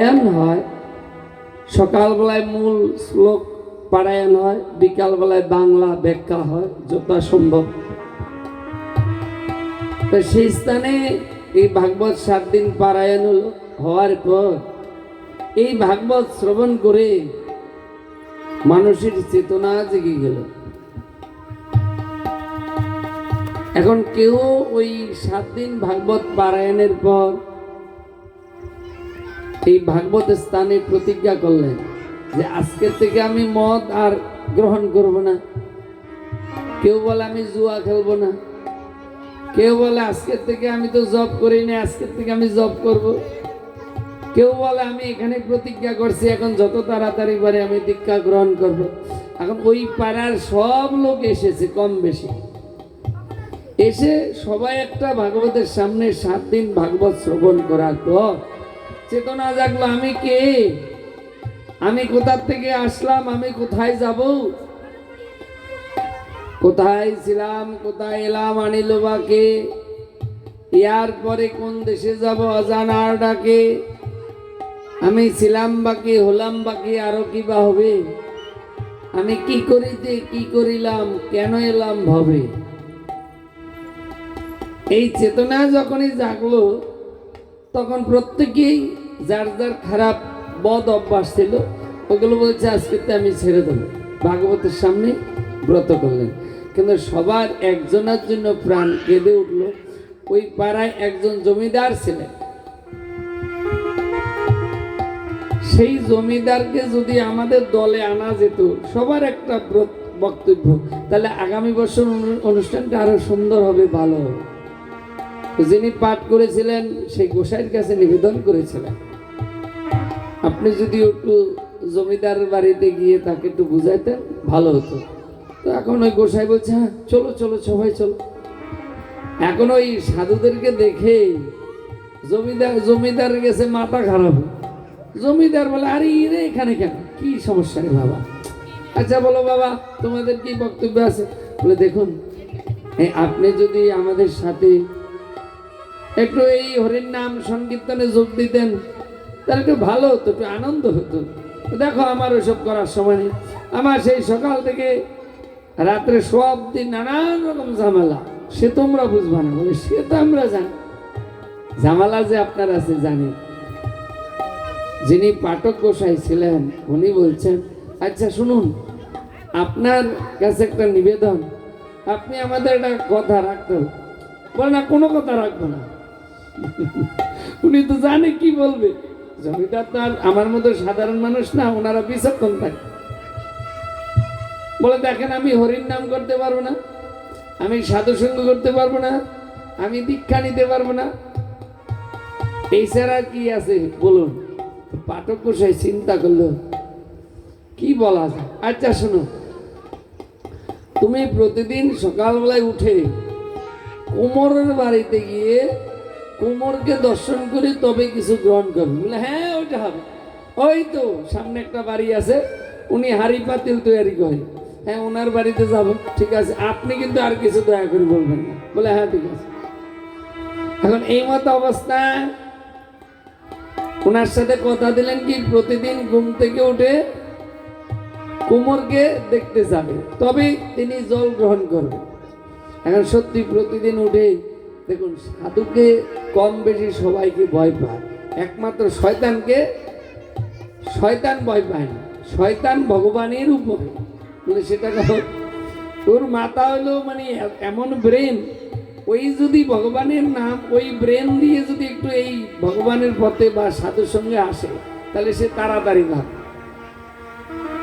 পারায়ণ হয় সকালবেলায় মূল শ্লোক পারায়ণ হয়, বিকালবেলায় বাংলা ব্যাখ্যা হয় যথাসম্ভব তো সেই স্থানে এই ভাগবত সাত দিন পারায়ণ হওয়ার পর এই ভাগবত শ্রবণ করে মানুষের চেতনা জেগে গেল। এখন কেউ ওই সাত দিন ভাগবত পারায়ণের পর এই ভাগবত স্থানে প্রতিজ্ঞা করলেন যে আজকের থেকে আমি মদ আর গ্রহণ করব না। কেউ বলে আমি জুয়া খেলব না। কেউ বলে আজকের থেকে আমি তো জব করি না আজকের থেকে আমি জব করব। কেউ বলে আমি এখানে প্রতিজ্ঞা করছি, এখন যত তাড়াতাড়ি পারে আমি দীক্ষা গ্রহণ করব। এখন ওই পাড়ার সব লোক এসেছে, কম বেশি। এসে সবাই একটা ভাগবতের সামনে সাত দিন ভাগবত শ্রবণ করার পর চেতনা জাগলো, আমি কে? আমি কোথার থেকে আসলাম? আমি কোথায় যাব? কোথায় ছিলাম? কোথায় এলাম? আনিল বা কে? ইয়ার পরে কোন দেশে যাব? অজানার ডাকে। আমি ছিলাম বাকি হলাম বাকি আরও কি বা হবে? আমি কি করিতে, কি করিলাম? কেন এলাম ভবে? এই চেতনা যখনই জাগলো, তখন প্রত্যেকেই যার যার খারাপ বদ অভ্যাস ছিল, ওগুলো বলছে, আজকে তো আমি ছেড়ে দেবো। ভাগবতের সামনে ব্রত করলেন। কিন্তু সবার একজনের জন্য প্রাণ কেঁদে উঠল। ওই পাড়ায় একজন জমিদার ছিলেন। সেই জমিদারকে যদি আমাদের দলে আনা যেত, সবার একটা বক্তব্য, তাহলে আগামী বছর অনু- অনুষ্ঠানটা আরও সুন্দর হবে, ভালো হবে। যিনি পাঠ করেছিলেন, সেই গোসাইয়ের কাছে নিবেদন করেছিলেন। আপনি যদি একটু জমিদার বাড়িতে গিয়ে তাকে একটু বুঝাইতেন, ভালো হতো। তো এখন ওই গোসাই বলছে হ্যাঁ চলো চলো, সবাই চলো। এখন ওই সাধুদেরকে দেখে জমিদার জমিদার গেছে মাথা খারাপ। জমিদার বলে, আরে রে, এখানে কেন? কি সমস্যা রে বাবা? আচ্ছা বলো বাবা, তোমাদের কি বক্তব্য আছে? বলে, দেখুন আপনি যদি আমাদের সাথে একটু এই হরির নাম সংকীর্তনে যোগ দিতেন তাহলে একটু ভালো হতো, একটু আনন্দ হতো। দেখো আমার ওসব করার সময় নেই। আমার সেই সকাল থেকে রাত্রে সব দিন নানান রকম ঝামেলা। সে তোমরা বুঝবা না, বলে সে তো আমরা জানি। ঝামেলা যে আপনার আছে জানি। যিনি পাঠক গোসাই ছিলেন, উনি বলছেন আচ্ছা শুনুন, আপনার কাছে একটা নিবেদন। আপনি আমাদের একটা কথা রাখতে হবে। বলে, না, কোনো কথা রাখব না। উনি তো জানে কি বলবে। জমিদার তো আমার মতো সাধারণ মানুষ না, ওনারা বিচক্ষণ থাকে। বলে, দেখেন, আমি হরির নাম করতে পারব না, আমি সাধু সঙ্গ করতে পারব না, আমি দীক্ষা নিতে পারব না। এই ছাড়া কি আছে? বলুন। পাঠক গোসাই চিন্তা করল, কি বলা আচ্ছা শোনো তুমি প্রতিদিন সকালবেলায় উঠে কোমরের বাড়িতে গিয়ে কোমরকে দর্শন করে তবে কিছু গ্রহণ করবে। বলে হ্যাঁ ওইটা হবে। ওই তো, সামনে একটা বাড়ি আছে, উনি হাড়ি পাতিল তৈরি করে। হ্যাঁ ওনার বাড়িতে যাব। ঠিক আছে, আপনি কিন্তু আর কিছু দয়া করে বলবেন না। বলে হ্যাঁ ঠিক আছে। এখন এই মতো অবস্থা। ওনার সাথে কথা দিলেন কি, প্রতিদিন ঘুম থেকে উঠে কোমরকে দেখতে যাবে। তবে তিনি জল গ্রহণ করবেন। এখন সত্যি প্রতিদিন উঠে দেখুন, সাধুকে কম বেশি সবাইকে ভয় পায়। একমাত্র শয়তানকে শয়তান ভয় পায় না। শয়তান ভগবানের উপরে। বলে সেটা ওর মাথা হলো মানে এমন ব্রেন ওই যদি ভগবানের নাম, ওই ব্রেন দিয়ে যদি একটু এই ভগবানের পথে বা সাধুর সঙ্গে আসে, তাহলে সে তাড়াতাড়ি ভাব।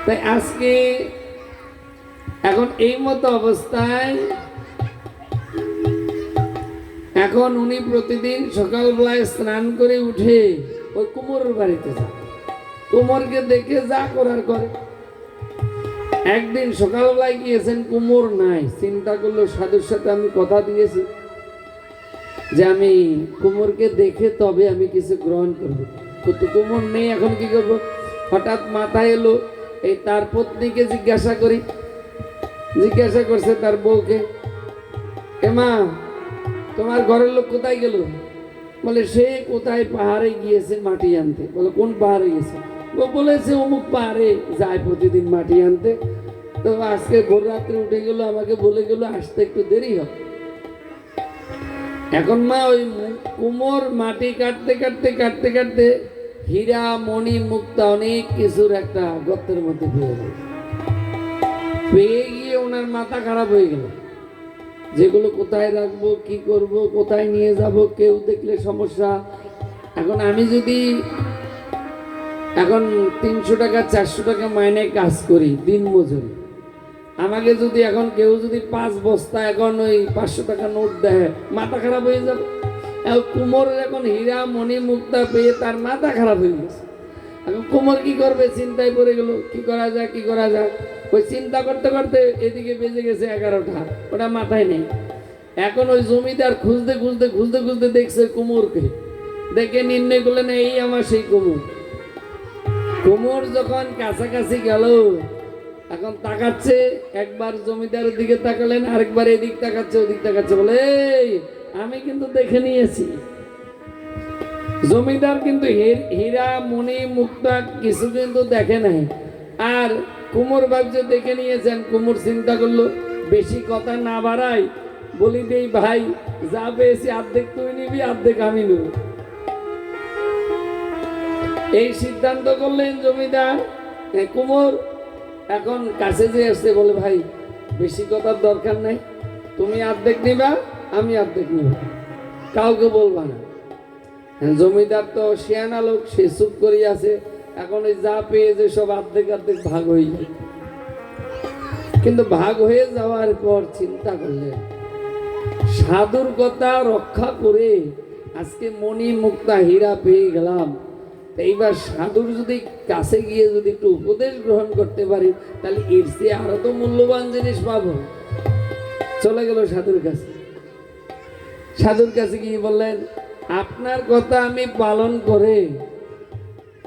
তাই আজকে এখন এই মতো অবস্থায় এখন উনি প্রতিদিন সকালবেলায় স্নান করে উঠে ওই কুমোরের বাড়িতে যান। কুমোরকে দেখে যা করার করে। একদিন সকালবেলায় গিয়েছেন, কুমোর নাই। চিন্তা করল, সাধুর সাথে আমি কথা দিয়েছি যে আমি কুমোরকে দেখে তবে আমি কিছু গ্রহণ করব। কিন্তু কুমোর নেই, এখন কি করব? হঠাৎ মাথায় এলো, এই তার পত্নীকে জিজ্ঞাসা করি। জিজ্ঞাসা করছে তার বউকে এমা তোমার ঘরের লোক কোথায় গেল? বলে, সে কোথায় পাহাড়ে গিয়েছে মাটি আনতে? বলে, কোন পাহাড়ে গেছে? ও বলেছে, অমুক পাহাড়ে যায় প্রতিদিন মাটি আনতে। তো আজকে ভোর রাত্রে উঠে গেল, আমাকে বলে গেল, আসতে একটু দেরি হবে। এখন মা ওই কুমোর মাটি কাটতে কাটতে কাটতে কাটতে হীরা, মণি, মুক্তা, অনেক কিছুর একটা গর্তের মধ্যে পেয়ে গেল। পেয়ে গিয়ে ওনার মাথা খারাপ হয়ে গেল। যেগুলো কোথায় রাখব, কি করব, কোথায় নিয়ে যাব, কেউ দেখলে সমস্যা। এখন আমি যদি এখন তিনশো টাকা, চারশো টাকা মাইনে কাজ করি দিন মজুরি। আমাকে যদি এখন কেউ যদি পাঁচ বস্তা এখন ওই পাঁচশো টাকা নোট দেয়, মাথা খারাপ হয়ে যাবে। এখন কুমোরের এখন হীরা, মণি, মুক্তা পেয়ে তার মাথা খারাপ হয়ে গেছে। এখন কুমোর কি করবে? চিন্তায় পড়ে গেল, কি করা যায়, কি করা যায়? ওই চিন্তা করতে করতে এদিকে বেজে গেছে এগারোটা। ওটা মাথায় নেই। এখন ওই জমিদার খুঁজতে খুঁজতে খুঁজতে খুঁজতে দেখছে কুমোরকে। দেখে নির্ণয় করলেন এই আমার সেই কুমোর। কুমোর যখন কাছাকাছি গেল, এখন তাকাচ্ছে, একবার জমিদারের দিকে তাকালেন, আরেকবার এদিক তাকাচ্ছে, ওদিক তাকাচ্ছে, বলে আমি কিন্তু দেখে নিয়েছি। জমিদার কিন্তু হীরা মণি মুক্তা কিছু কিন্তু দেখে নাই। আর কুমোর ভাবছে দেখে নিয়েছেন কুমোর চিন্তা করল, বেশি কথা না বাড়াই। বলি, দেই ভাই, যা পেয়েছি অর্ধেক তুই নিবি, অর্ধেক আমি নেব। এই সিদ্ধান্ত করলেন জমিদার। কুমোর এখন কাছে যে আসছে, বলে, ভাই, বেশি কথার দরকার নাই। তুমি অর্ধেক নিবা, আমি অর্ধেক নিব। কাউকে বলবা না। জমিদার তো শিয়ানা লোক, সে চুপ করিয়াছে আছে। এখন ওই যা পেয়েছে সব অর্ধেক অর্ধেক ভাগ হয়ে যায়। কিন্তু ভাগ হয়ে যাওয়ার পর চিন্তা করলেন সাধুর কথা রক্ষা করে আজকে মণি মুক্তা হীরা পেয়ে গেলাম। এইবার সাধুর যদি কাছে গিয়ে যদি একটু উপদেশ গ্রহণ করতে পারি, তাহলে এর চেয়ে আরও তো মূল্যবান জিনিস পাবো। চলে গেল সাধুর কাছে। সাধুর কাছে গিয়ে বললেন, আপনার কথা আমি পালন করে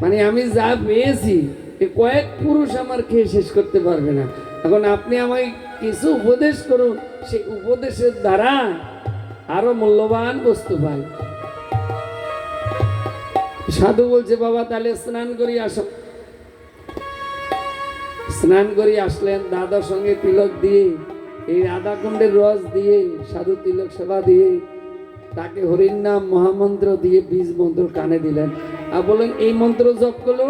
মানে আমি যা পেয়েছি কয়েক পুরুষ আমার খেয়ে শেষ করতে পারবে না। এখন আপনি আমায় কিছু উপদেশ করুন, সেই উপদেশের দ্বারা আরও মূল্যবান বস্তু পাই। সাধু বলছে, বাবা, তাহলে স্নান করি, আসো। স্নান করি, আসলেন, দাদার সঙ্গে তিলক দিয়ে, এই রাধা কুণ্ডের রস দিয়ে, সাধু তিলক সেবা দিয়ে, তাকে হরির নাম মহামন্ত্র দিয়ে বীজ মন্ত্র কানে দিলেন। আর বললেন, এই মন্ত্র জপ করল?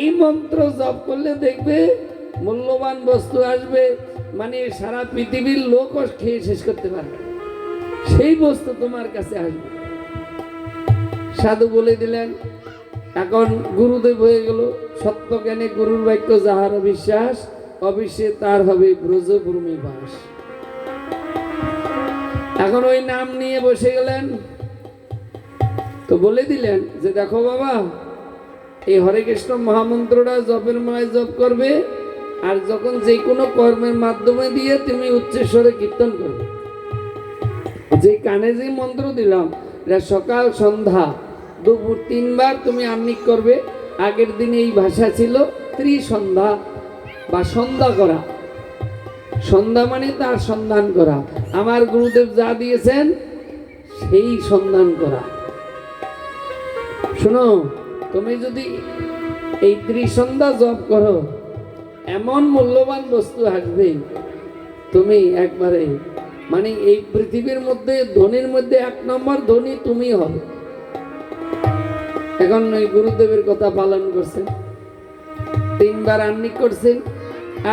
এই মন্ত্র জপ করলে দেখবে মূল্যবান বস্তু আসবে মানে সারা পৃথিবীর লোকও খেয়ে শেষ করতে পারবে। সেই বস্তু তোমার কাছে আসবে। সাধু বলে দিলেন, এখন গুরুদেব হয়ে গেল সত্য জ্ঞানে গুরুর বাক্য যাহার বিশ্বাস অবশ্যই তার হবে ব্রজভূমি বাস এখন ওই নাম নিয়ে বসে গেলেন তো বলে দিলেন যে, দেখো বাবা, এই হরে কৃষ্ণ মহামন্ত্রটা জপের মায় জপ করবে আর যখন যে কোনো কর্মের মাধ্যমে দিয়ে তুমি উচ্চেশ্বরে কীর্তন করবে। যে কানে যে মন্ত্র দিলাম সকাল সন্ধ্যা, দুপুর তিনবার তুমি আহ্নিক করবে। আগের দিনে এই ভাষা ছিল ত্রিসন্ধ্যা বা সন্ধ্যা করা। সন্ধ্যা মানে তার সন্ধান করা। আমার গুরুদেব যা দিয়েছেন, সেই সন্ধান করা। শোনো, তুমি যদি এই ত্রিসন্ধ্যা জপ করো, এমন মূল্যবান বস্তু আসবে, তুমি একবারে মানে এই পৃথিবীর মধ্যে, ধনির মধ্যে এক নম্বর ধনী তুমি হবে। এখন ওই গুরুদেবের কথা পালন করছেন, তিনবার আন্নিক করছেন,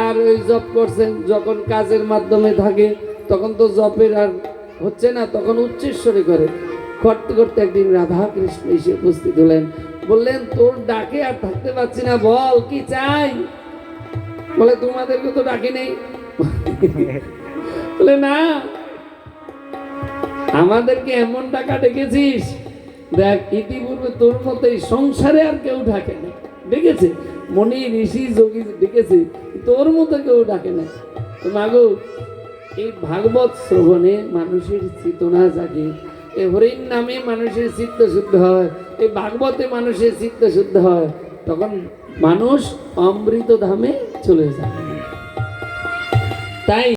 আর ওই জপ করছেন, যখন কাজের মাধ্যমে থাকে, তখন তো জপের আর হচ্ছে না, তখন উচ্চেশ্বরে করে। করতে করতে একদিন রাধা কৃষ্ণ এসে উপস্থিত হলেন। বললেন, তোর ডাকে আর থাকতে পারছি না, বল, কি চাই? বলে, তোমাদেরকে তো ডাকি নেই। বলে, না, আমাদেরকে এমন টাকা ডেকেছিস, দেখ, ইতিপূর্বে তোর মতো এই সংসারে আর কেউ ডাকে না। ডেকেছে? মনি ঋষি, যোগী ডেকেছে, তোর মতো কেউ ডাকে না। তো মাগো এই ভাগবত শ্রবণে মানুষের চেতনা জাগে। এই হরিণ নামে মানুষের চিত্ত শুদ্ধ হয়, এই ভাগবতে মানুষের চিত্ত শুদ্ধ হয়, তখন মানুষ অমৃত ধামে চলে যায়। তাই